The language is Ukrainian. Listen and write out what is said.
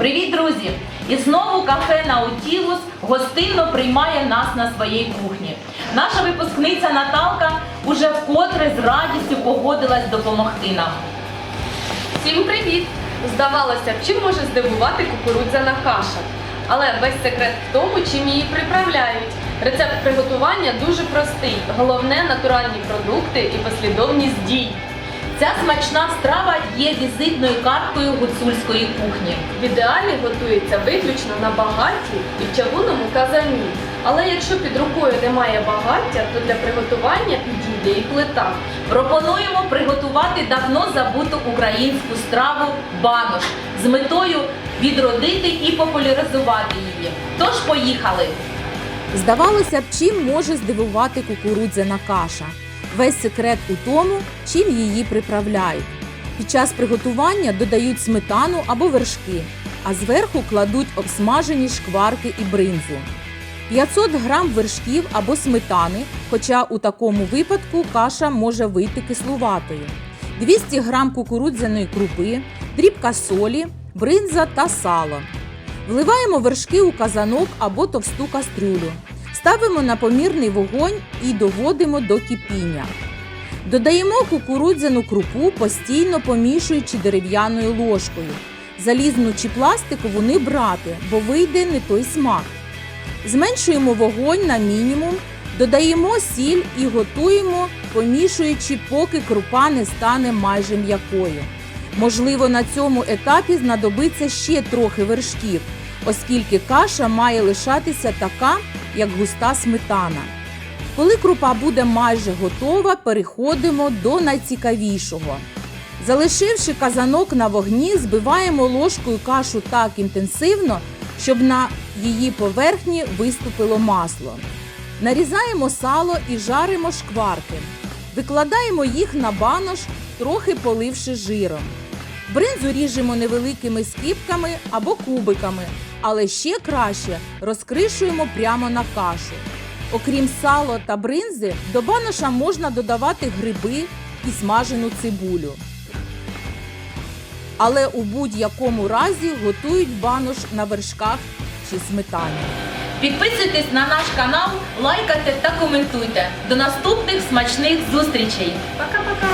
Привіт, друзі! І знову кафе Наутілус гостинно приймає нас на своїй кухні. Наша випускниця Наталка уже вкотре з радістю погодилась допомогти нам. Всім привіт! Здавалося б, чим може здивувати кукурудзяна каша. Але весь секрет в тому, чим її приправляють. Рецепт приготування дуже простий. Головне натуральні продукти і послідовність дій. Ця смачна страва є візитною карткою гуцульської кухні. В ідеалі готується виключно на багатті і в чавунному казані. Але якщо під рукою немає багаття, то для приготування підійде і плита. Пропонуємо приготувати давно забуту українську страву банош з метою відродити і популяризувати її. Тож поїхали! Здавалося б, чим може здивувати кукурудзяна каша. Весь секрет у тому, чим її приправляють. Під час приготування додають сметану або вершки, а зверху кладуть обсмажені шкварки і бринзу. 500 грам вершків або сметани, хоча у такому випадку каша може вийти кислуватою, 200 грам кукурудзяної крупи, дрібка солі, бринза та сало. Вливаємо вершки у казанок або товсту кастрюлю. Ставимо на помірний вогонь і доводимо до кипіння. Додаємо кукурудзяну крупу, постійно помішуючи дерев'яною ложкою. Залізну чи пластикову не брати, бо вийде не той смак. Зменшуємо вогонь на мінімум, додаємо сіль і готуємо, помішуючи, поки крупа не стане майже м'якою. Можливо, на цьому етапі знадобиться ще трохи вершків, оскільки каша має лишатися така, як густа сметана. Коли крупа буде майже готова, переходимо до найцікавішого. Залишивши казанок на вогні, збиваємо ложкою кашу так інтенсивно, щоб на її поверхні виступило масло. Нарізаємо сало і жаримо шкварки. Викладаємо їх на банош, трохи поливши жиром. Бринзу ріжемо невеликими скіпками або кубиками, але ще краще розкришуємо прямо на кашу. Окрім сала та бринзи, до баноша можна додавати гриби і смажену цибулю. Але у будь-якому разі готують банош на вершках чи сметані. Підписуйтесь на наш канал, лайкайте та коментуйте. До наступних смачних зустрічей! Пока!